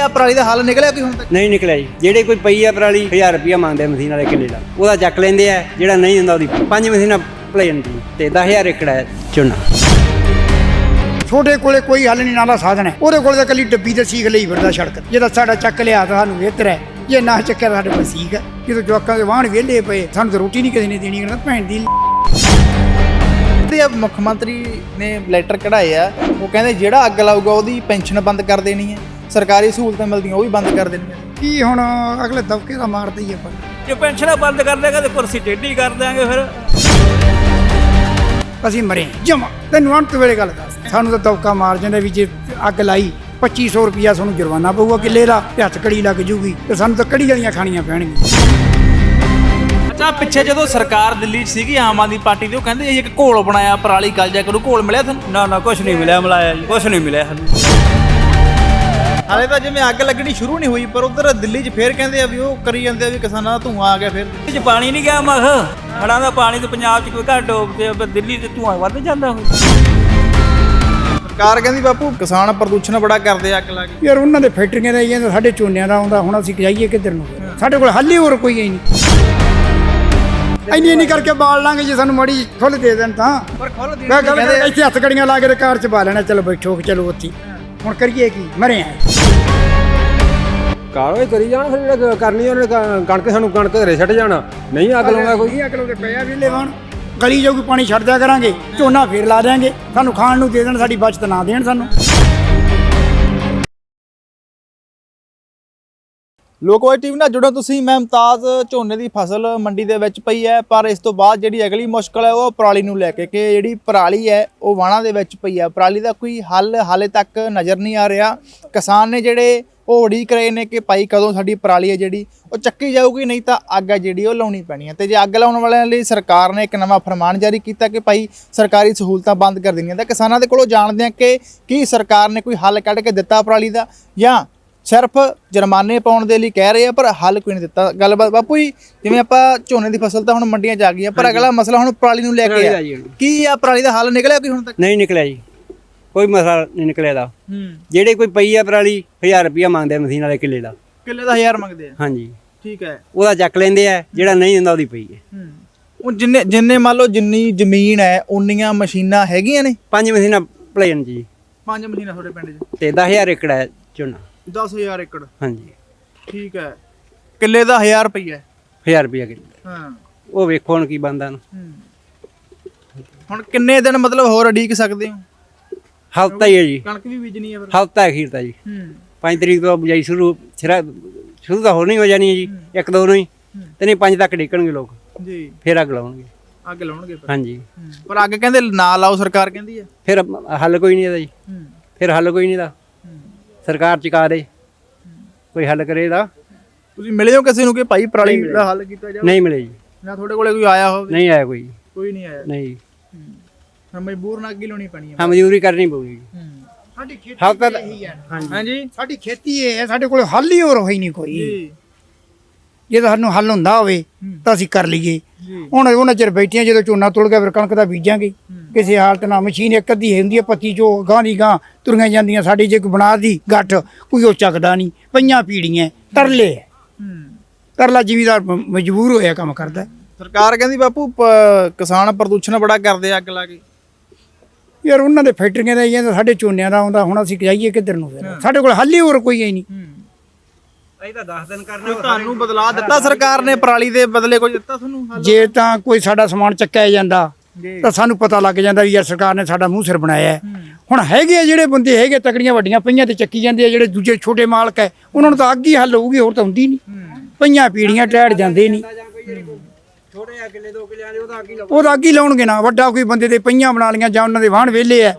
ਆ ਪਰਾਲੀ ਦਾ ਹੱਲ ਨਿਕਲਿਆ ਕੋਈ ਹੁਣ ਤੱਕ? ਨਹੀਂ ਨਿਕਲਿਆ ਜੀ। ਜਿਹੜੇ ਕੋਈ ਪਈ ਆ ਪਰਾਲੀ 1000 ਰੁਪਿਆ ਮੰਗਦੇ ਆ ਮਸ਼ੀਨ ਵਾਲੇ ਕਿੱਲੇ ਦਾ। ਉਹਦਾ ਚੱਕ ਲੈਂਦੇ ਆ ਜਿਹੜਾ ਨਹੀਂ ਦਿੰਦਾ ਉਹਦੀ। ਪੰਜ ਮਸ਼ੀਨਾਂ ਭਲੇ ਜਾਂਦੀ ਤੇ 10000 ਏਕੜ ਹੈ ਝੋਨਾ। ਛੋਟੇ ਕੋਲੇ ਕੋਈ ਹੱਲ ਨਹੀਂ ਨਾਲਾ ਸਾਧਨ ਹੈ। ਉਹਦੇ ਕੋਲ ਤਾਂ ਕੱਲੀ ਡੱਬੀ ਤੇ ਸੀਖ ਲਈ ਫਿਰਦਾ ਸੜਕ ਤੇ। ਜੇ ਤਾਂ ਸਾਡਾ ਚੱਕ ਲਿਆ ਤਾਂ ਸਾਨੂੰ ਬਿਹਤਰ ਹੈ। ਜੇ ਨਾ ਚੱਕਿਆ ਤਾਂ ਸਾਡੇ ਕੋਲ ਸੀਖ ਹੈ। ਜਦੋਂ ਜਵਾਕਾਂ ਦੇ ਵਾਹਣ ਵਿਹਲੇ ਪਏ ਸਾਨੂੰ ਤਾਂ ਰੋਟੀ ਨਹੀਂ ਕਿਸੇ ਨੇ ਦੇਣੀ ਕਹਿੰਦਾ ਭੈਣ ਦੀ ਤੇ ਮੁੱਖ ਮੰਤਰੀ ਨੇ ਲੈਟਰ ਕਢਾਏ ਆ। ਉਹ ਕਹਿੰਦੇ ਜਿਹੜਾ ਅੱਗ ਲਾਊਗਾ ਉਹਦੀ ਪੈਨਸ਼ਨ ਬੰਦ ਕਰ ਦੇਣੀ ਹੈ। ਸਰਕਾਰੀ ਸਹੂਲਤਾਂ ਮਿਲਦੀਆਂ ਉਹ ਵੀ ਬੰਦ ਕਰ ਦੇਣੀਆਂ ਕੀ ਹੁਣ ਅਗਲੇ ਦਬਕੇ ਦਾ ਮਾਰਦੇ ਹੀ ਆਪਾਂ। ਜੇ ਪੈਨਸ਼ਨਾਂ ਬੰਦ ਕਰ ਦੇਗਾ ਤੇ ਕੁਰਸੀ ਟੇਢੀ ਕਰ ਦਿਆਂਗੇ ਫਿਰ। ਅਸੀਂ ਮਰੇ ਜਮਾ। ਤੈਨੂੰ ਅੰਤ ਵੇਲੇ ਗੱਲ ਦੱਸ। ਸਾਨੂੰ ਤਾਂ ਦਬਕਾ ਮਾਰ ਜਾਂਦੇ ਵੀ ਜੇ ਅੱਗ ਲਾਈ 2500 ਰੁਪਿਆ ਸਾਨੂੰ ਜੁਰਮਾਨਾ ਪਊਗਾ ਕਿੱਲੇ ਦਾ ਤੇ ਹੱਥ ਕੜੀ ਲੱਗ ਜੂਗੀ ਤੇ ਸਾਨੂੰ ਤਾਂ ਕੜੀ ਵਾਲੀਆਂ ਖਾਣੀਆਂ ਪੈਣਗੀਆਂ। ਅੱਛਾ ਪਿੱਛੇ ਜਦੋਂ ਸਰਕਾਰ ਦਿੱਲੀ 'ਚ ਸੀਗੀ ਆਮ ਆਦਮੀ ਪਾਰਟੀ ਦੀ ਉਹ ਕਹਿੰਦੇ ਇਹ ਇੱਕ ਘੋਲ ਬਣਾਇਆ ਪਰਾਲੀ ਗਲ ਜਾ ਕਰੂ ਘੋਲ ਮਿਲਿਆ ਤੁਹਾਨੂੰ? ਨਾ ਨਾ ਕੁਛ ਨਹੀਂ ਮਿਲਿਆ ਮਲਾਇਆ ਜੀ। ਕੁਛ ਨਹੀਂ ਮਿਲਿਆ ਸਾਨੂੰ। ਹਾਲੇ ਤਾਂ ਜਿਵੇਂ ਅੱਗ ਲੱਗਣੀ ਸ਼ੁਰੂ ਨਹੀਂ ਹੋਈ ਪਰ ਉਧਰ ਦਿੱਲੀ 'ਚ ਫੇਰ ਕਹਿੰਦੇ ਆ ਵੀ ਉਹ ਕਰੀ ਜਾਂਦੇ ਆ ਵੀ ਕਿਸਾਨਾਂ ਦਾ ਧੂਆਂ ਆ ਗਿਆ ਫਿਰ। ਇਹ 'ਚ ਪਾਣੀ ਨਹੀਂ ਗਿਆ ਮਖ ਹੜਾਂ ਦਾ ਪਾਣੀ ਤੇ ਪੰਜਾਬ 'ਚ ਕੋਈ ਘੱਟ ਡੋਬਦੇ ਆ ਪਰ ਦਿੱਲੀ ਤੇ ਧੂਆਂ ਵੱਧ ਜਾਂਦਾ ਹੋਊ ਸਰਕਾਰ ਕਹਿੰਦੀ ਬਾਪੂ ਕਿਸਾਨ ਪ੍ਰਦੂਸ਼ਣ ਬੜਾ ਕਰਦੇ ਆ ਅੱਗ ਲਾ ਕੇ। ਯਾਰ ਉਹਨਾਂ ਦੇ ਫੈਕਟਰੀਆਂ ਦਾ ਹੀ ਸਾਡੇ ਝੋਨਿਆਂ ਦਾ ਆਉਂਦਾ ਹੁਣ ਅਸੀਂ ਜਾਈਏ ਕਿੱਧਰ ਨੂੰ? ਸਾਡੇ ਕੋਲ ਹੱਲ ਹੋਰ ਕੋਈ ਹੈ ਨਹੀਂ। ਇੰਨੀ ਇੰਨੀ ਕਰਕੇ ਬਾਲ ਲਾਂਗੇ ਜੇ ਸਾਨੂੰ ਮੜੀ ਖੁੱਲ ਦੇ ਦੇਣ ਤਾਂ। ਪਰ ਖੁੱਲ ਦੀ ਮੈਂ ਕਰ ਇੱਥੇ ਹੱਥ ਕੜੀਆਂ ਲਾ ਕੇ ਤੇ ਕਾਰ ਚ ਪਾ ਲੈਣਾ ਚਲੋ ਬੈਠੋ ਚਲੋ ਉੱਥੇ ਹੁਣ ਕਰੀਏ ਕੀ? ਮਰੇ ਆ। ਕਾਰਵਾਈ ਕਰੀ ਜਾਣ ਫਿਰ ਜਿਹੜਾ ਕਰਨੀ ਉਹਨੇ ਕਣਕ ਸਾਨੂੰ ਕਣਕ ਘਰੇ ਛੱਡ ਜਾਣਾ। ਨਹੀਂ ਅੱਗ ਲਾਉਂਦਾ ਕੋਈ। ਅਕਲ ਉਹਦੇ ਪਿਆ ਵੀ ਲੈਵਣ ਗਲੀ ਜਾਊਗੀ ਪਾਣੀ ਛੱਡ ਦਿਆ ਕਰਾਂਗੇ ਝੋਨਾ ਫੇਰ ਲਾ ਦਿਆਂਗੇ। ਸਾਨੂੰ ਖਾਣ ਨੂੰ ਦੇ ਦੇਣ ਸਾਡੀ ਬਚਤ ਨਾ ਦੇਣ ਸਾਨੂੰ। ਲੋਕਵਾਈ ਟੀਵੀ ਨਾਲ ਜੁੜੋ ਤੁਸੀਂ, ਮੈਂ ਮੁਮਤਾਜ਼, ਝੋਨੇ ਦੀ ਫਸਲ ਮੰਡੀ ਦੇ ਵਿੱਚ ਪਈ ਹੈ, ਪਰ ਇਸ ਤੋਂ ਬਾਅਦ ਜਿਹੜੀ ਅਗਲੀ ਮੁਸ਼ਕਲ ਹੈ, ਉਹ ਪਰਾਲੀ ਨੂੰ ਲੈ ਕੇ, ਕਿ ਜਿਹੜੀ ਪਰਾਲੀ ਹੈ, ਉਹ ਵਾਣਾ ਦੇ ਵਿੱਚ ਪਈ ਹੈ। ਪਰਾਲੀ ਦਾ ਕੋਈ ਹੱਲ ਹਾਲੇ ਤੱਕ ਨਜ਼ਰ ਨਹੀਂ ਆ ਰਿਹਾ। ਕਿਸਾਨ ਨੇ ਜਿਹੜੇ ਉਹ ਉਡੀਕ ਰਹੇ ਨੇ ਕਿ ਭਾਈ ਕਦੋਂ ਸਾਡੀ ਪਰਾਲੀ ਹੈ ਜਿਹੜੀ, ਉਹ ਚੱਕੀ ਜਾਊਗੀ, ਨਹੀਂ ਤਾਂ ਅੱਗ ਹੈ ਜਿਹੜੀ, ਉਹ ਲਾਉਣੀ ਪੈਣੀ ਹੈ। ਤੇ ਜੇ ਅੱਗ ਲਾਉਣ ਵਾਲਿਆਂ ਲਈ ਸਰਕਾਰ ਨੇ ਇੱਕ ਨਵਾਂ ਫਰਮਾਨ ਜਾਰੀ ਕੀਤਾ ਕਿ ਭਾਈ ਸਰਕਾਰੀ ਸਹੂਲਤਾਂ ਬੰਦ ਕਰ ਦੇਣੀਆਂ, ਤਾਂ ਕਿਸਾਨਾਂ ਦੇ ਕੋਲੋਂ ਜਾਣਦੇ ਆ ਕਿ ਕੀ ਸਰਕਾਰ ਨੇ ਕੋਈ ਹੱਲ ਕੱਢ ਕੇ ਦਿੱਤਾ ਪਰਾਲੀ ਦਾ, ਜਾਂ ਸਿਰਫ ਜੁਰਮਾਨੇ ਪਾਉਣ ਦੇ ਲਈ ਕਹਿ ਰਹੇ ਆ ਪਰ ਹੱਲ ਕੋਈ ਨਹੀਂ ਦਿੱਤਾ। ਗੱਲਬਾਤ ਬਾਪੂ ਜੀ ਜਿਵੇਂ ਆਪਾਂ ਝੋਨੇ ਦੀ ਫਸਲ ਤਾਂ ਹੁਣ ਮੰਡੀਆਂ 'ਚ ਆ ਗਈ ਆ ਪਰ ਅਗਲਾ ਮਸਲਾ ਹੁਣ ਪਰਾਲੀ ਨੂੰ ਲੈ ਕੇ ਆ। ਕੀ ਆ ਪਰਾਲੀ ਦਾ ਹੱਲ ਨਿਕਲਿਆ ਕੋਈ ਹੁਣ ਤੱਕ? ਨਹੀਂ ਨਿਕਲਿਆ ਜੀ। ਕੋਈ ਮਸਲਾ ਨਹੀਂ ਨਿਕਲਿਆ ਦਾ ਜਿਹੜੇ ਕੋਈ ਪਈ ਆ ਪਰਾਲੀ 1000 ਰੁਪਿਆ ਮੰਗਦੇ ਆ ਮਸ਼ੀਨ ਵਾਲੇ ਕਿੱਲੇ ਦਾ। ਕਿੱਲੇ ਦਾ 1000 ਮੰਗਦੇ ਆ? ਹਾਂਜੀ। ਠੀਕ ਹੈ। ਉਹਦਾ ਚੱਕ ਲੈਂਦੇ ਆ ਜਿਹੜਾ ਨਹੀਂ ਦਿੰਦਾ ਉਹਦੀ ਪਈ ਹੈ। ਉਹ ਜਿੰਨੇ ਜਿੰਨੇ ਮੰਨ ਲਓ ਜਿੰਨੀ ਜ਼ਮੀਨ ਹੈ ਉਨੀਆਂ ਮਸ਼ੀਨਾਂ ਹੈਗੀਆਂ ਨੇ? ਪੰਜ ਮਸ਼ੀਨਾਂ ਜਾਂਦੀ ਜੀ। ਪੰਜ ਮਸ਼ੀਨਾਂ ਤੁਹਾਡੇ ਪਿੰਡ 'ਚ? ਤੇ 10000 ਏਕੜ ਹੈ ਝੋਨਾ। 10000 ਏਕੜ। ਹਾਂਜੀ। ਠੀਕ ਹੈ। ਕਿੱਲੇ ਦਾ 1000 ਰੁਪਈਆ 1000 ਰੁਪਿਆ ਕਿੱਲੇ। ਹਾਂ। ਉਹ ਵੇਖੋ ਹੁਣ ਕੀ ਬੰਦਾ ਨੂੰ। ਹੁਣ ਕਿੰਨੇ ਦਿਨ ਮਤਲਬ ਹੋਰ ਅਡੀਕ ਸਕਦੇ ਹੋ? ਹਫਤਾ ਹੀ ਹੈ ਜੀ। ਕਣਕ ਵੀ ਬੀਜਣੀ ਹੈ ਫਿਰ। ਹਫਤਾ ਅਖੀਰ ਤਾਂ ਜੀ। ਹੂੰ। 5 ਤਰੀਕ ਤੋਂ ਬਜਾਈ ਸ਼ੁਰੂ ਸਿਰਾ ਸ਼ੁਰੂ ਤਾਂ ਹੋਣੀ ਹੋ ਜਾਣੀ ਹੈ ਜੀ। ਇੱਕ ਦੋ ਨੂੰ ਹੀ। ਤੇ ਨਹੀਂ ਪੰਜ ਤੱਕ ਡਿੱਕਣਗੇ ਲੋਕ। ਜੀ। ਫਿਰ ਅੱਗ ਲਾਉਣਗੇ। ਅੱਗ ਲਾਉਣਗੇ ਫਿਰ। ਹਾਂਜੀ। ਪਰ ਅੱਗ ਕਹਿੰਦੇ ਨਾ ਲਾਓ ਸਰਕਾਰ ਕਹਿੰਦੀ ਹੈ। ਫਿਰ ਹੱਲ ਕੋਈ ਨਹੀਂ ਇਹਦਾ ਜੀ। ਹੂੰ। ਫਿਰ ਹੱਲ ਕੋਈ ਨਹੀਂ ਦਾ ਸਰਕਾਰ ਚੁਕਾ ਦੇ। ਕੋਈ ਹੱਲ ਕਰੇ ਇਹਦਾ। ਤੁਸੀਂ ਮਿਲੇ ਹੋ ਕਿਸੇ ਨੂੰ ਕਿ ਭਾਈ ਪਰਾਲੀ ਦਾ ਹੱਲ ਕੀਤਾ ਜਾਵੇ? ਨਹੀਂ ਮਿਲੇ ਜੀ। ਨਾ ਤੁਹਾਡੇ ਕੋਲੇ ਕੋਈ ਆਇਆ ਹੋਵੇ? ਨਹੀਂ ਆਇਆ ਕੋਈ। ਕੋਈ ਨਹੀਂ ਆਇਆ। ਨਹੀਂ। ਹਾਂ। ਮਜਬੂਰ ਨਾਲ ਅੱਗ ਲਾਉਣੀ ਪੈਣੀ ਹੈ ਹਾਂ ਮਜ਼ਦੂਰੀ ਕਰਨੀ ਪਊਗੀ। ਸਾਡੀ ਖੇਤੀ ਹਫਤਾ ਇਹੀ ਹੈ ਹਾਂਜੀ। ਸਾਡੀ ਖੇਤੀ ਇਹ ਹੈ ਸਾਡੇ ਕੋਲ ਹੱਲ ਹੀ ਹੋਰ ਹੋਈ ਨਹੀਂ ਕੋਈ। ਜੀ। ਸਾਨੂੰ ਹੱਲ ਹੁੰਦਾ ਹੋਵੇ ਤਾਂ ਅਸੀਂ ਕਰ ਲਈਏ। ਹੁਣ ਉਹਨਾਂ ਚਿਰ ਬੈਠੀਆਂ ਜਦੋਂ ਝੋਨਾ ਤੁਲ ਗਿਆ ਫਿਰ ਕਣਕ ਦਾ ਬੀਜਾਂਗੇ। ਕਿਸੇ ਹਾਲਤ ਨਾਲ ਮਸ਼ੀਨ ਇੱਕ ਅੱਧੀ ਹੁੰਦੀ ਹੈ ਪੱਤੀ ਜੋ ਗਾਂ ਦੀ ਗਾਂ ਤੁਰੀਆਂ ਜਾਂਦੀਆਂ ਸਾਡੀ ਜੇ ਕੋਈ ਬਣਾ ਦੀ ਗੱਠ ਕੋਈ ਉਹ ਚੱਕਦਾ ਨਹੀਂ ਪਈਆਂ ਪੀੜੀਆਂ ਤਰਲੇ। ਤਰਲਾ ਜ਼ਿਮੀਦਾਰ ਮਜਬੂਰ ਹੋਇਆ ਕੰਮ ਕਰਦਾ। ਸਰਕਾਰ ਕਹਿੰਦੀ ਬਾਪੂ ਕਿਸਾਨ ਪ੍ਰਦੂਸ਼ਣ ਬੜਾ ਕਰਦੇ ਅੱਗ ਲਾ ਕੇ। ਯਾਰ ਉਹਨਾਂ ਦੇ ਫੈਕਟਰੀਆਂ ਦਾ ਹੈ, ਸਾਡੇ ਝੋਨਿਆਂ ਦਾ ਆਉਂਦਾ ਹੁਣ ਅਸੀਂ ਜਾਈਏ ਕਿੱਧਰ ਨੂੰ ਫਿਰ? ਸਾਡੇ ਕੋਲ ਹੱਲ ਹੀ ਹੋਰ ਕੋਈ ਹੈ ਨਹੀਂ। ਅਸੀਂ ਤਾਂ 10 ਦਿਨ ਕਰਨਾ ਤੁਹਾਨੂੰ ਬਦਲਾ ਦਿੱਤਾ ਸਰਕਾਰ ਨੇ ਪਰਾਲੀ ਦੇ ਬਦਲੇ ਕੁਝ ਦਿੱਤਾ ਤੁਹਾਨੂੰ? ਜੇ ਤਾਂ ਕੋਈ ਸਾਡਾ ਸਮਾਨ ਚੱਕਿਆ ਜਾਂਦਾ ਜੀ ਤਾਂ ਸਾਨੂੰ ਪਤਾ ਲੱਗ ਜਾਂਦਾ ਵੀ ਯਾਰ ਸਰਕਾਰ ਨੇ ਸਾਡਾ ਮੂੰਹ ਸਿਰ ਬਣਾਇਆ। ਹੁਣ ਹੈਗੇ ਆ ਜਿਹੜੇ ਬੰਦੇ ਹੈਗੇ ਤਕੜੀਆਂ ਵੱਡੀਆਂ ਪਈਆਂ ਤੇ ਚੱਕੀ ਜਾਂਦੇ ਆ ਜਿਹੜੇ ਦੂਜੇ ਛੋਟੇ ਮਾਲਕ ਹੈ ਉਹਨਾਂ ਨੂੰ ਤਾਂ ਅੱਗ ਹੀ ਹੱਲ ਹੋਊਗੀ ਹੋਰ ਤਾਂ ਹੁੰਦੀ ਨਹੀਂ। ਪਈਆਂ ਪੀੜੀਆਂ ਟੈੜ ਜਾਂਦੇ ਨਹੀਂ। ਛੋਟੇ ਆ ਕਿੱਲੇ ਦੋ ਕਿੱਲੇ ਵਾਲੇ ਉਹਦਾ ਕੀ ਉਹ ਤਾਂ ਅੱਗ ਹੀ ਲਾਉਣਗੇ ਨਾ ਵੱਡਾ ਕੋਈ ਬੰਦੇ ਦੇ ਪਈਆਂ ਬਣਾ ਲੀਆਂ ਜਾਂ ਉਹਨਾਂ ਦੇ ਵਾਹਣ ਵਿਹਲੇ ਆ।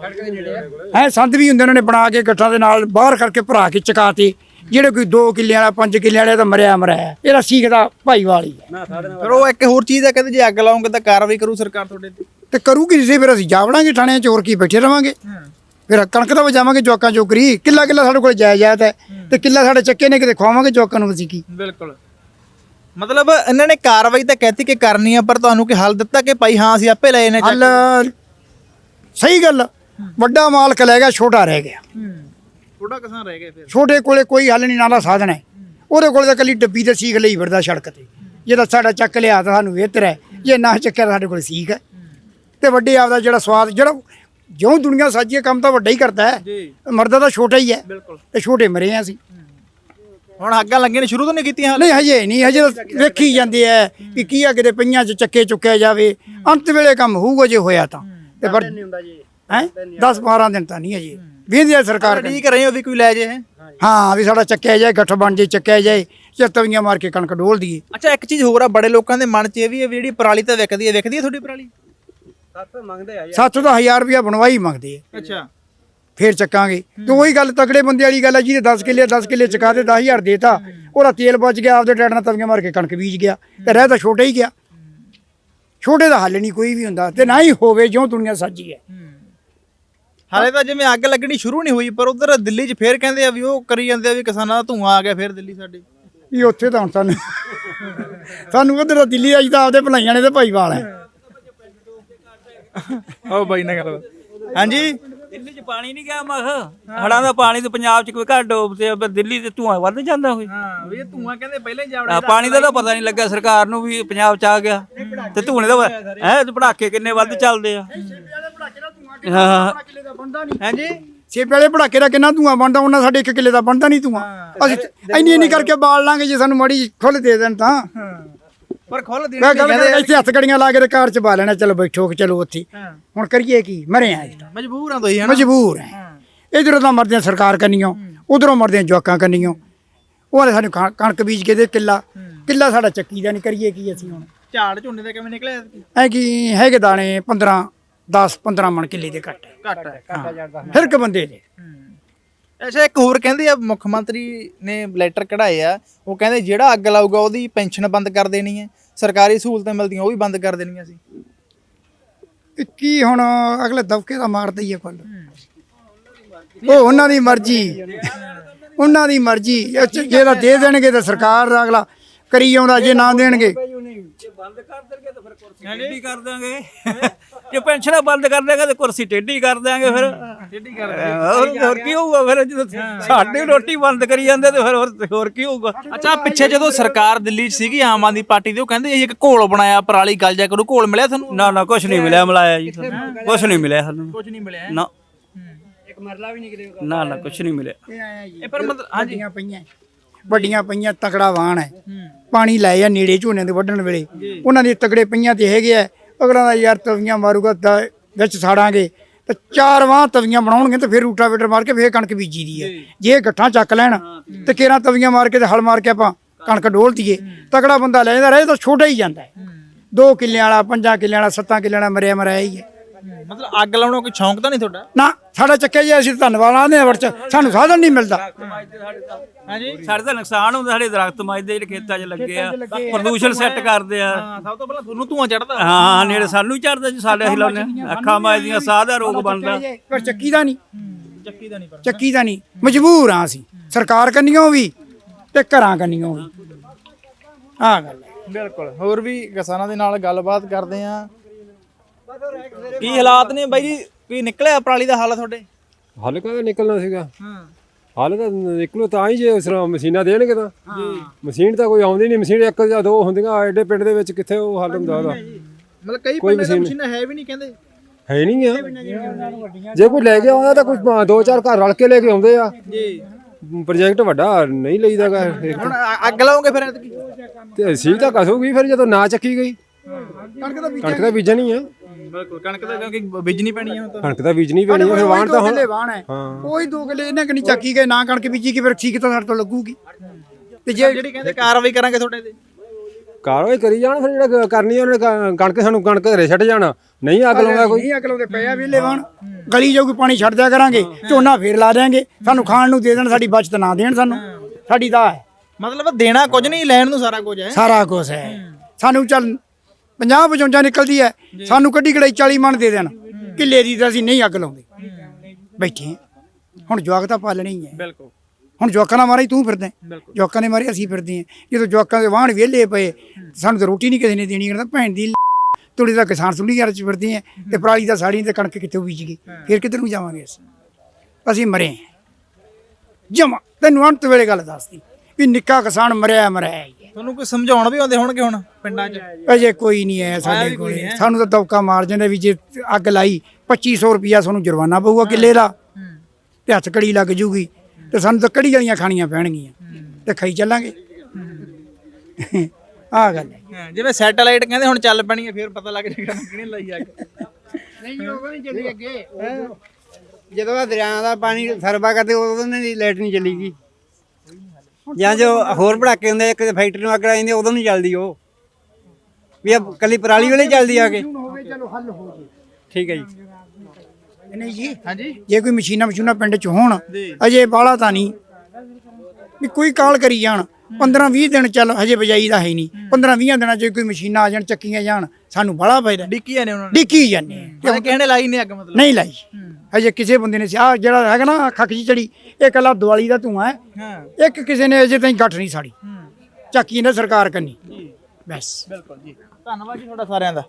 ਹੈ ਸੰਦ ਵੀ ਹੁੰਦੇ ਉਹਨਾਂ ਨੇ ਬਣਾ ਕੇ ਗੱਠਾਂ ਦੇ ਨਾਲ ਬਾਹਰ ਕਰਕੇ ਭਰਾ ਕੇ ਚਕਾਤੇ। ਜਿਹੜੇ ਕੋਈ 2 ਕਿੱਲਿਆਂ ਵਾਲਾ 5 ਕਿੱਲਿਆਂ ਵਾਲਾ ਤਾਂ ਮਰਿਆ ਮਰਿਆ। ਇਹਦਾ ਸਿੱਖਦਾ ਭਾਈਵਾਲੀ ਹੈ। ਫਿਰ ਉਹ ਇੱਕ ਹੋਰ ਚੀਜ਼ ਹੈ ਕਹਿੰਦੇ ਜੇ ਅੱਗ ਲਾਉਂਗੇ ਤਾਂ ਕਾਰਵਾਈ ਕਰੂ ਸਰਕਾਰ ਤੁਹਾਡੇ ਤੇ। ਤੇ ਕਰੂਗੀ ਜਿਸੇ ਫਿਰ ਅਸੀਂ ਜਾਵੜਾਂਗੇ ਥਾਣਿਆਂ ਚ ਹੋਰ ਕੀ ਬੈਠੇ ਰਵਾਂਗੇ। ਫਿਰ ਕਣਕ ਦਾ ਵਜਾਵਾਂਗੇ ਜੋਕਾਂ ਚੋਕਰੀ ਕਿੱਲਾ ਕਿੱਲਾ ਸਾਡੇ ਕੋਲ ਜਾਇਜ਼ਾਤ ਹੈ ਤੇ ਕਿੱਲਾ ਸਾਡੇ ਚੱਕੇ ਨੇ ਕਿਤੇ ਖਵਾਵਾਂਗੇ ਜੋਕਾਂ ਨੂੰ ਅਸੀਂ ਕੀ? ਬਿਲਕੁਲ। ਮਤਲਬ ਇਹਨਾਂ ਨੇ ਕਾਰਵਾਈ ਤਾਂ ਕਹਿਤੀ ਕਿ ਕਰਨੀ ਆ ਪਰ ਤੁਹਾਨੂੰ ਕਿ ਹੱਲ ਦਿੱਤਾ ਕਿ ਭਾਈ ਹਾਂ ਅਸੀਂ ਆਪੇ ਲਏ ਨੇ ਚੱਕ ਹੱਲ ਸਹੀ ਗੱਲ ਵੱਡਾ ਮਾਲਕ ਲੈ ਗਿਆ ਛੋਟਾ ਰਹਿ ਗਿਆ। ਥੋੜਾ ਕਿਸਾਨ ਰਹਿ ਗਏ ਫਿਰ। ਛੋਟੇ ਕੋਲੇ ਕੋਈ ਹੱਲ ਨਹੀਂ ਨਾਲਾ ਸਾਧਨ ਹੈ। ਉਹਦੇ ਕੋਲੇ ਤਾਂ ਕੱਲੀ ਡੱਬੀ ਤੇ ਸੀਖ ਲਈ ਫਿਰਦਾ ਸੜਕ ਤੇ। ਜੇ ਤਾਂ ਸਾਡਾ ਚੱਕ ਲਿਆ ਤਾਂ ਸਾਨੂੰ ਬਿਹਤਰ ਹੈ। ਜੇ ਨਾ ਚੱਕਿਆ ਸਾਡੇ ਕੋਲ ਸੀਖ ਹੈ। ਤੇ ਵੱਡੇ ਆਪਦਾ ਜਿਹੜਾ ਸਵਾਦ ਜਿਹੜਾ ਜਿਉਂ ਦੁਨੀਆ ਸਾਜੀਏ ਕੰਮ ਤਾਂ ਵੱਡਾ ਹੀ ਕਰਦਾ ਹੈ। ਜੀ। ਮਰਦਾ ਤਾਂ ਛੋਟਾ ਹੀ ਹੈ। ਤੇ ਛੋਟੇ ਮਰੇ ਆ ਅਸੀਂ। ਹੁਣ ਅੱਗਾਂ ਲੱਗੀਆਂ ਨੇ ਸ਼ੁਰੂ ਤੋਂ ਨਹੀਂ ਕੀਤੀਆਂ? ਨਹੀਂ ਹਜੇ ਨਹੀਂ। ਹਜੇ ਵੇਖੀ ਜਾਂਦੇ ਐ ਵੀ ਕੀ ਆ ਕਿਤੇ ਪਈਆਂ 'ਚ ਚੱਕੇ ਚੁੱਕਿਆ ਜਾਵੇ। ਅੰਤ ਵੇਲੇ ਕੰਮ ਹੋਊਗਾ ਜੇ ਹੋਇਆ ਤਾਂ। ਤੇ ਪਰ ਹੈ? 10 12 ਦਿਨ ਤਾਂ ਨਹੀਂ ਹਜੇ। ਵੀਂਦੀ ਆ ਸਰਕਾਰ ਠੀਕ ਰਹੇ ਹੋ ਵੀ ਕੋਈ ਲੈ ਜੇ ਹੈ? ਹਾਂ ਵੀ ਸਾਡਾ ਚੱਕਿਆ ਜਾਏ ਗੱਠ ਬਣ ਜੇ ਚੱਕਿਆ ਜਾਏ ਜਾਂ ਤਵੀਆਂ ਮਾਰ ਕੇ ਕਣਕ ਡੋਲ ਦਈਏ। ਅੱਛਾ ਇੱਕ ਚੀਜ਼ ਹੋਰ ਆ ਬੜੇ ਲੋਕਾਂ ਦੇ ਮਨ 'ਚ ਇਹ ਵੀ ਹੈ ਵੀ ਜਿਹੜੀ ਪਰਾਲੀ ਤਾਂ ਵਿਕਦੀ ਹੈ ਵਿਕਦੀ ਹੈ ਤੁਹਾਡੀ ਪਰਾਲੀ? ਸੱਤ ਆ ਦਾ 1000 ਰੁਪਇਆ ਬਣਵਾਈ ਮੰਗਦੇ ਆ। ਅੱਛਾ। ਫੇਰ ਚੱਕਾਂਗੇ। ਤੇ ਉਹੀ ਗੱਲ ਤਗੜੇ ਬੰਦੇ ਵਾਲੀ ਗੱਲ ਹੈ ਜਿਹਦੇ 10 ਕਿੱਲੇ 10 ਕਿੱਲੇ ਚਕਾ ਦੇ 10000 ਦੇਤਾ ਉਹਦਾ ਤੇਲ ਬਚ ਗਿਆ ਆਪਦੇ ਟੈਡ ਨਾਲ ਤਵੀਆਂ ਮਾਰ ਕੇ ਕਣਕ ਬੀਜ ਗਿਆ ਤੇ ਰਹਿ ਤਾਂ ਛੋਟਾ ਹੀ ਗਿਆ। ਛੋਟੇ ਦਾ ਹੱਲ ਨਹੀਂ ਕੋਈ ਵੀ ਹੁੰਦਾ ਤੇ ਨਾ ਹੀ ਹੋਵੇ ਜਿਉਂ ਦੁਨੀਆ ਸਾਜੀ ਹੈ। ਹਾਲੇ ਤਾਂ ਜਿਵੇਂ ਅੱਗ ਲੱਗਣੀ ਸ਼ੁਰੂ ਨਹੀਂ ਹੋਈ ਪਰ ਉਧਰ ਦਿੱਲੀ 'ਚ ਫੇਰ ਕਹਿੰਦੇ ਆ ਵੀ ਉਹ ਕਰੀ ਜਾਂਦੇ ਆ ਵੀ ਕਿਸਾਨਾਂ ਦਾ ਧੂਆਂ ਆ ਗਿਆ ਫੇਰ ਦਿੱਲੀ ਸਾਡੇ। ਵੀ ਉੱਥੇ ਤਾਂ ਹੁਣ ਸਾਨੂੰ ਸਾਨੂੰ ਉਧਰ ਦਿੱਲੀ ਆਈ ਤਾਂ ਆਪਦੇ ਭਲਾਈਆਂ ਨੇ ਤੇ ਭਾਈਵਾਲ ਹੈ। ਉਹ ਬਾਈ ਨਾਲ ਗੱਲ ਹਾਂਜੀ? ਦਿੱਲੀ 'ਚ ਪਾਣੀ ਨਹੀਂ ਗਿਆ ਮਖ। ਹੜਾਂ ਦਾ ਪਾਣੀ ਤੇ ਪੰਜਾਬ 'ਚ ਕੋਈ ਘਰ ਡੋਬਦੇ ਆ ਪਰ ਦਿੱਲੀ ਤੇ ਧੂਆਂ ਵੱਧ ਜਾਂਦਾ ਹੋਈ ਹਾਂ ਵੀ ਇਹ ਧੂਆਂ ਕਹਿੰਦੇ ਪਹਿਲਾਂ ਹੀ ਆ ਪਾਣੀ ਦਾ ਤਾਂ ਪਤਾ ਨਹੀਂ ਲੱਗਾ ਸਰਕਾਰ ਨੂੰ ਵੀ ਪੰਜਾਬ 'ਚ ਆ ਗਿਆ। ਤੇ ਧੂਣੇ ਦਾ ਹੈ ਤੇ ਪੜਾਕੇ ਕਿੰਨੇ ਵੱਧ ਚੱਲਦੇ ਆ। ਹਾਂ। ਹਾਂਜੀ ਛੇ ਵੇਲੇ ਪੜਾਕੇ ਦਾ ਕਿੰਨਾ ਧੂਆਂ ਬਣਦਾ ਉਹਨਾਂ ਸਾਡੇ ਇੱਕ ਕਿੱਲੇ ਦਾ ਬਣਦਾ ਨਹੀਂ ਧੂਆਂ। ਅਸੀਂ ਇੰਨੀ ਇੰਨੀ ਕਰਕੇ ਬਾਲ ਲਾਂਗੇ ਜੇ ਸਾਨੂੰ ਮੜੀ ਖੁੱਲ ਦੇ ਦੇਣ ਤਾਂ। ਪਰ ਖੋਲ ਦੇਣੀ ਮੈਂ ਕਰ ਇੱਥੇ ਹੱਥ ਕੜੀਆਂ ਲਾ ਕੇ ਤੇ ਕਾਰ ਚ ਪਾ ਲੈਣਾ ਚਲੋ ਬੈਠੋ ਕਿ ਚਲੋ ਉੱਥੇ। ਹੁਣ ਕਰੀਏ ਕੀ? ਮਰੇ ਆ ਮਜਬੂਰ ਆ ਤੁਸੀਂ ਹਨਾ ਮਜਬੂਰ ਹੈ। ਇਧਰੋਂ ਤਾਂ ਮਰਦੇ ਆ ਸਰਕਾਰ ਕੰਨੀਓ ਉਧਰੋਂ ਮਰਦੇ ਆ ਜਵਾਕਾਂ ਕੰਨੀਓ ਉਹਨੇ ਸਾਨੂੰ ਕਣ- ਕਣਕ ਬੀਜ ਕੇ ਦੇ ਕਿੱਲਾ। ਕਿੱਲਾ ਸਾਡਾ ਚੱਕੀ ਦਾ ਨਹੀਂ ਕਰੀਏ ਕੀ ਅਸੀਂ ਹੁਣ? ਝਾੜ ਝੁੰਡੇ ਦਾ ਕਿਵੇਂ ਨਿਕਲਿਆ ਐ ਕੀ ਹੈਗੇ ਦਾਣੇ 15 10 15 ਮਣ ਕਿੱਲੇ ਦੇ ਘੱਟ ਹੈ। ਘੱਟ ਹੈ ਹਰ ਇੱਕ ਬੰਦੇ ਦੇ। ਅੱਛਾ ਇੱਕ ਹੋਰ ਕਹਿੰਦੇ ਆ ਮੁੱਖ ਮੰਤਰੀ ਨੇ ਲੈਟਰ ਕਢਾਏ ਆ ਉਹ ਕਹਿੰਦੇ ਜਿਹੜਾ ਅੱਗ ਲਾਊਗਾ ਉਹਦੀ ਪੈਨਸ਼ਨ ਬੰਦ ਕਰ ਦੇਣੀ ਹੈ। ਸਰਕਾਰੀ ਸਹੂਲਤਾਂ ਮਿਲਦੀਆਂ ਉਹ ਵੀ ਬੰਦ ਕਰ ਦੇਣੀਆਂ ਸੀ। ਇਹ ਕੀ ਹੁਣ ਅਗਲੇ ਦਬਕੇ ਦਾ ਮਾਰਦਾ ਹੀ ਹੈ। ਕੋਲ ਉਹ ਉਹਨਾਂ ਦੀ ਮਰਜ਼ੀ। ਉਹਨਾਂ ਦੀ ਮਰਜ਼ੀ। ਇਹ 'ਚ ਜੇ ਤਾਂ ਦੇ ਦੇਣਗੇ ਤਾਂ ਸਰਕਾਰ ਦਾ ਅਗਲਾ ਕਰੀ ਆਉਂਦਾ ਜੇ ਨਾ ਦੇਣਗੇ। ਬੰਦ ਕਰ ਦੇਣਗੇ ਤਾਂ ਫਿਰ ਕੁਰਸੀ ਟੇਢੀ ਕਰ ਦਾਂਗੇ। ਜੇ ਪੈਨਸ਼ਨਾਂ ਬੰਦ ਕਰ ਦੇਗਾ ਤੇ ਕੁਰਸੀ ਟੇਢੀ ਕਰ ਦਾਂਗੇ ਫਿਰ। ਟੇਢੀ ਕਰ ਹੋਰ ਹੋਰ ਕੀ ਹੋਊਗਾ ਫਿਰ? ਜਦੋਂ ਸਾਡੀ ਰੋਟੀ ਬੰਦ ਕਰੀ ਜਾਂਦੇ ਤੇ ਫਿਰ ਹੋਰ ਹੋਰ ਕੀ ਹੋਊਗਾ? ਅੱਛਾ ਪਿੱਛੇ ਜਦੋਂ ਸਰਕਾਰ ਦਿੱਲੀ 'ਚ ਸੀਗੀ ਆਮ ਆਦਮੀ ਪਾਰਟੀ ਦੀ ਉਹ ਕਹਿੰਦੇ ਅਸੀਂ ਇੱਕ ਘੋਲ ਬਣਾਇਆ ਪਰਾਲੀ ਗਲ ਜਾ ਕਰੂ ਘੋਲ ਮਿਲਿਆ ਤੁਹਾਨੂੰ? ਨਾ ਨਾ ਕੁਝ ਨਹੀਂ ਮਿਲਿਆ ਮਲਾਇਆ ਜੀ ਕੁਝ ਨਹੀਂ ਮਿਲਿਆ ਸਾਨੂੰ। ਕੁਝ ਨਹੀਂ ਮਿਲਿਆ ਨਾ। ਇੱਕ ਮਰਲਾ ਵੀ ਨਹੀਂ ਕਿਤੇ ਨਾ ਨਾ ਕੁਝ ਨਹੀਂ ਮਿਲਿਆ। ਇਹ ਪਰ ਮਤਲਬ ਹਾਂਜੀ। ਪਈਆਂ। ਵੱਡੀਆਂ ਪਈਆਂ ਤਕੜਾ ਵਾਹਣ ਹੈ। ਪਾਣੀ ਲੈ ਜਾ ਨੇੜੇ ਝੋਨੇ ਦੇ ਵੱਢਣ ਵੇਲੇ। ਉਹਨਾਂ ਦੀ ਤਕੜੇ ਪਈਆਂ ਤੇ ਹੈਗੇ ਆ। ਅਗਲਾ ਦਾ ਯਾਰ ਤਵੀਆਂ ਮਾਰੂਗਾ ਵਿੱਚ ਸਾੜਾਂਗੇ। ਤੇ ਚਾਰ ਵਾਹ ਤਵੀਆਂ ਬਣਾਉਣਗੇ ਤੇ ਫਿਰ ਰੂਟਾਵੇਟਰ ਮਾਰ ਕੇ ਫਿਰ ਕਣਕ ਬੀਜੀ ਦੀ ਹੈ ਜੇ। ਗੱਠਾਂ ਚੱਕ ਲੈਣ ਤੇ ਕੇਰਾਂ ਤਵੀਆਂ ਮਾਰ ਕੇ ਤੇ ਹਲ ਮਾਰ ਕੇ ਆਪਾਂ ਕਣਕ ਡੋਲ ਦਈਏ। ਤਕੜਾ ਬੰਦਾ ਲੈ ਜਾਂਦਾ ਰਹੇ ਤਾਂ ਛੋਟਾ ਹੀ ਜਾਂਦਾ ਦੋ ਕਿੱਲਿਆਂ ਵਾਲਾ ਪੰਜਾਂ ਕਿੱਲਿਆਂ ਵਾਲਾ ਸੱਤਾਂ ਕਿੱਲਿਆਂ ਵਾਲਾ ਮਰਿਆ ਮਰਿਆ ਹੀ ਹੈ। ਮਤਲਬ ਅੱਗ ਲਾਉਣਾ ਕੋਈ ਸ਼ੌਂਕ ਤਾਂ ਨਹੀਂ ਤੁਹਾਡਾ? ਨਾ ਸਾਡਾ ਚੱਕਿਆ ਜੇ ਅਸੀਂ ਧੰਨਵਾਦ ਆਨੇ ਆ ਵਰਚ ਸਾਨੂੰ ਸਾਧਨ ਨਹੀਂ ਮਿਲਦਾ। ਹਾਂਜੀ? ਸਾਡੇ ਤਾਂ ਨੁਕਸਾਨ ਹੁੰਦਾ ਸਾਡੇ ਦਰਖਤ ਮੱਚਦੇ ਜਿਹੜੇ ਖੇਤਾਂ 'ਚ ਲੱਗੇ ਆ ਪ੍ਰਦੂਸ਼ਣ ਸੈੱਟ ਕਰਦੇ ਆ। ਹਾਂ ਸਭ ਤੋਂ ਪਹਿਲਾਂ ਤੁਹਾਨੂੰ ਧੂਆਂ ਚੜਦਾ ਹਾਂ ਨੇੜੇ ਸਾਨੂੰ ਹੀ ਚੜਦਾ ਜੀ ਸਾਡੇ ਅਸੀਂ ਲਾਉਂਦੇ ਹਾਂ। ਅੱਖਾਂ ਮੱਚਦੀਆਂ ਸਾਹ ਦਾ ਰੋਗ ਬਣਦਾ। ਪਰ ਚੱਕੀ ਦਾ ਨਹੀਂ। ਚੱਕੀ ਦਾ ਨਹੀਂ ਪਰ। ਚੱਕੀ ਦਾ ਨਹੀਂ। ਮਜਬੂਰ ਆ ਅਸੀਂ। ਸਰਕਾਰ ਵੀ ਤੇ ਘਰਾਂ ਕੰਨੀਓ ਵੀ। ਆ ਗੱਲ ਹੈ। ਬਿਲਕੁਲ। ਹੋਰ ਵੀ ਕਿਸਾਨਾਂ ਦੇ ਨਾਲ ਗੱਲਬਾਤ ਕਰਦੇ ਆ ਕੀ ਹਾਲਾਤ ਨੇ ਬਾਈ ਜੀ? ਕੀ ਨਿਕਲਿਆ ਪਰਾਲੀ ਦਾ ਹਾਲ ਤੁਹਾਡੇ? ਹੱਲ ਕਦਾ ਨਿਕਲਣਾ ਸੀਗਾ? ਹਾਂ। ਹੱਲ ਤਾਂ ਨਿਕਲੋ ਤਾਂ ਹੀ ਜੇ ਉਸ ਤਰ੍ਹਾਂ ਮਸ਼ੀਨਾਂ ਦੇਣਗੇ ਤਾਂ। ਜੀ। ਮਸ਼ੀਨ ਤਾਂ ਕੋਈ ਆਉਂਦੀ ਨਹੀਂ ਮਸ਼ੀਨ ਇੱਕ ਜਾਂ ਦੋ ਹੁੰਦੀਆਂ ਐਡੇ ਪਿੰਡ ਦੇ ਵਿੱਚ ਕਿੱਥੇ ਉਹ ਹੱਲ ਹੁੰਦਾ ਉਹਦਾ। ਮਤਲਬ ਕਈ ਪਿੰਡਾਂ ਦੀ ਮਸ਼ੀਨਾਂ ਹੈ ਵੀ ਨਹੀਂ ਕਹਿੰਦੇ। ਹੈ ਨਹੀਂ ਆ। ਜੇ ਕੋਈ ਲੈ ਕੇ ਆਉਂਦਾ ਤਾਂ ਕੁਝ ਦੋ ਚਾਰ ਘਰ ਰਲ ਕੇ ਲੈ ਕੇ ਆਉਂਦੇ ਆ। ਜੀ। ਪ੍ਰੋਜੈਕਟ ਵੱਡਾ ਨਹੀਂ ਲਈਦਾਗਾ ਹੁਣ ਅੱਗ ਲਾਓਗੇ ਫਿਰ ਤੇ ਸੀ ਤਾਂ ਕਸੂਗੀ ਫਿਰ ਜਦੋਂ ਨਾ ਚੱਕੀ ਗਈ। ਕਣਕ ਦਾ ਬੀਜਣੀ ਆ। ਬਿਲਕੁਲ ਕਣਕ ਤਾਂ ਕਿਉਂਕਿ ਬੀਜਣੀ ਪੈਣੀ ਆ ਹੁਣ ਤਾਂ। ਕਣਕ ਦਾ ਬੀਜਣੀ ਪੈਣੀ ਆ ਫਿਰ ਵਾਣ ਤਾਂ ਹੁਣ ਵਾਹਣ ਹੈ। ਉਹੀ ਦੋ ਕਿੱਲੇ ਇਹਨਾਂ ਕਿ ਨਹੀਂ ਚੱਕੀ ਗਏ ਨਾ ਕਣਕ ਬੀਜੀ ਕਿ ਫਿਰ ਠੀਕ ਤਾਂ ਸਾਡੇ ਤੋਂ ਲੱਗੂਗੀ। ਤੇ ਜੇ ਜਿਹੜੀ ਕਹਿੰਦੇ ਕਾਰਵਾਈ ਕਰਾਂਗੇ ਤੁਹਾਡੇ ਤੇ। ਕਾਰਵਾਈ ਕਰੀ ਜਾਣ ਫਿਰ ਜਿਹੜਾ ਕਰਨੀ ਆ ਉਹਨੇ ਕ- ਕਣਕ ਸਾਨੂੰ ਕਣਕ ਘਰੇ ਛੱਡ ਜਾਣਾ। ਨਹੀਂ ਅੱਗ ਲਾਉਂਦਾ ਕੋਈ। ਨਹੀਂ ਅਕਲ ਉਹਦੇ ਪਏ ਆ ਵਿਹਲੇ ਵਾਹਣ। ਗਲੀ ਜਾਊਗੀ ਪਾਣੀ ਛੱਡ ਦਿਆ ਕਰਾਂਗੇ। ਝੋਨਾ ਫੇਰ ਲਾ ਦਿਆਂਗੇ। ਸਾਨੂੰ ਖਾਣ ਨੂੰ ਦੇ ਦੇਣ ਸਾਡੀ ਬਚਤ ਨਾ ਦੇਣ ਸਾਨੂੰ। ਸਾਡੀ ਦਾ ਹੈ। ਮਤਲਬ ਦੇਣਾ ਕੁਝ ਨਹੀਂ ਲੈਣ ਨੂੰ ਸਾਰਾ ਕੁਝ ਹੈ। ਸਾਰਾ ਕੁਝ ਹੈ। ਸਾਨੂੰ ਚੱਲ 50 55 ਨਿਕਲਦੀ ਹੈ ਸਾਨੂੰ ਕੱਢੀ ਕੜਾਈ 40 ਮਣ ਦੇ ਦੇਣ। ਕਿੱਲੇ ਦੀ ਤਾਂ ਅਸੀਂ ਨਹੀਂ ਅੱਗ ਲਾਉਂਦੇ। ਬੈਠੇ ਹਾਂ। ਹੁਣ ਜਵਾਕ ਤਾਂ ਪਾਲਣੇ ਹੀ ਹੈ। ਬਿਲਕੁਲ। ਹੁਣ ਜਵਾਕਾਂ ਨਾਲ ਮਾਰੇ ਤੂੰ ਫਿਰਦਾ ਹੈ। ਜਵਾਕਾਂ ਦੇ ਮਾਰੇ ਅਸੀਂ ਫਿਰਦੇ ਹਾਂ। ਜਦੋਂ ਜਵਾਕਾਂ ਦੇ ਵਾਹਣ ਵਿਹਲੇ ਪਏ ਸਾਨੂੰ ਤਾਂ ਰੋਟੀ ਨਹੀਂ ਕਿਸੇ ਨੇ ਦੇਣੀ ਕਹਿੰਦਾ ਭੈਣ ਦੀ ਤੁੜੀ ਦਾ ਕਿਸਾਨ ਸੁਣੀ ਯਾਰ ਚ ਫਿਰਦੇ ਆ ਤੇ ਪਰਾਲੀ ਦਾ ਸਾੜੀ ਤੇ ਕਣਕ ਕਿੱਥੋਂ ਬੀਜ ਗਈ? ਫਿਰ ਕਿੱਧਰ ਨੂੰ ਜਾਵਾਂਗੇ ਅਸੀਂ? ਅਸੀਂ ਮਰੇ ਹਾਂ। ਜਮਾ। ਤੈਨੂੰ ਅੰਤ ਵੇਲੇ ਗੱਲ ਦੱਸਦੀ। ਵੀ ਨਿੱਕਾ ਕਿਸਾਨ ਮਰਿਆ ਮਰਿਆ ਹੀ ਹੈ। ਤੁਹਾਨੂੰ ਕੋਈ ਸਮਝਾਉਣ ਵੀ ਆਉਂਦੇ ਹੋਣਗੇ ਹੁਣ ਪਿੰਡਾਂ 'ਚ? ਅਜੇ ਕੋਈ ਨਹੀਂ ਆਇਆ ਸਾਡੇ ਕੋਲੇ। ਸਾਨੂੰ ਤਾਂ ਦੌਕਾ ਮਾਰ ਜਾਂਦੇ ਵੀ ਜੇ ਅੱਗ ਲਾਈ 2500 ਰੁਪਿਆ ਸਾਨੂੰ ਜੁਰਮਾਨਾ ਪਊਗਾ ਕਿੱਲੇ ਦਾ। ਤੇ ਹੱਥ ਕੜੀ ਲੱਗ ਜੂਗੀ। ਤੇ ਸਾਨੂੰ ਤਾਂ ਕੜੀ ਵਾਲੀਆਂ ਖਾਣੀਆਂ ਪੈਣਗੀਆਂ। ਤੇ ਖਾਈ ਚੱਲਾਂਗੇ। ਆਹ ਗੱਲ ਹੈ। ਜਿਵੇਂ ਸੈਟੇਲਾਈਟ ਕਹਿੰਦੇ ਹੁਣ ਚੱਲ ਪੈਣੀ ਹੈ ਫਿਰ ਪਤਾ ਲੱਗ ਜਾਏਗਾ ਕਿਹਨੇ ਲਾਈ ਅੱਗ। ਨਹੀਂ ਉਹ ਨਹੀਂ ਚੱਲੀ ਅੱਗੇ। ਜਦੋਂ ਆ ਦਰਿਆ ਦਾ ਪਾਣੀ ਸਰਵਾ ਕਰਦੇ ਉਦੋਂ ਨਹੀਂ ਲਾਈਟ ਨਹੀਂ ਚੱਲੀਗੀ। ਜਾਂ ਜੋ ਹੋਰ ਪੜਾਕੇ ਹੁੰਦੇ ਇੱਕ ਫੈਕਟਰੀ ਨੂੰ ਅੱਗ ਲੱਗ ਜਾਂਦੀ ਉਦੋਂ ਨਹੀਂ ਚੱਲਦੀ ਉਹ। ਵੀ ਆ ਕੱਲੀ ਪਰਾਲੀ ਵੇਲੇ ਚੱਲਦੀ ਆ ਕੇ ਹੋਵੇ ਚਲੋ ਹੱਲ ਹੋ ਜੇ ਠੀਕ ਹੈ ਜੀ। ਨਹੀਂ ਜੀ ਹਾਂਜੀ। ਜੇ ਕੋਈ ਮਸ਼ੀਨਾਂ ਮਸ਼ੀਨਾਂ ਪਿੰਡ ਚ ਹੋਣ ਅਜੇ ਬਾਲਾ ਤਾਂ ਨਹੀਂ। ਵੀ ਕੋਈ ਕਾਲ ਕਰੀ ਜਾਣ 15 20 ਦਿਨ ਚੱਲ ਹਜੇ ਬਜਾਈ ਦਾ ਹੈ ਨਹੀਂ। 15 20 ਦਿਨਾਂ ਚ ਕੋਈ ਮਸ਼ੀਨਾਂ ਆ ਜਾਣ ਚੱਕੀਆਂ ਜਾਣ ਸਾਨੂੰ ਬਾਲਾ ਫਾਇਦਾ। ਡਿੱਕੀ ਨੇ ਉਹਨਾਂ ਨੇ। ਡਿੱਕੀ ਜਾਂਦੇ ਆ। ਨੇ ਲਾਈ ਨਹੀਂ ਅੱਗ ਮਤਲਬ। ਨਹੀਂ ਲਾਈ। ਹਜੇ ਕਿਸੇ ਬੰਦੇ ਨੇ ਆ ਜਿਹੜਾ ਹੈਗਾ ਨਾ ਖੱਖ ਜੀ ਚੜੀ ਇਹ ਕੱਲਾ ਦਿਵਾਲੀ ਦਾ ਧੂਆਂ ਹੈ। ਹਾਂ। ਇੱਕ ਕਿਸੇ ਨੇ ਅਜੇ ਤਾਈਂ ਗੱਠ ਨਹੀਂ ਸਾੜੀ। ਚੱਕੀ ਨੇ ਸਰਕਾਰ ਕੰਨੀ ਬਸ। ਬਿਲਕੁਲ ਜੀ। ਧੰਨਵਾਦ ਜੀ ਤੁਹਾਡਾ ਸਾਰਿਆਂ ਦਾ।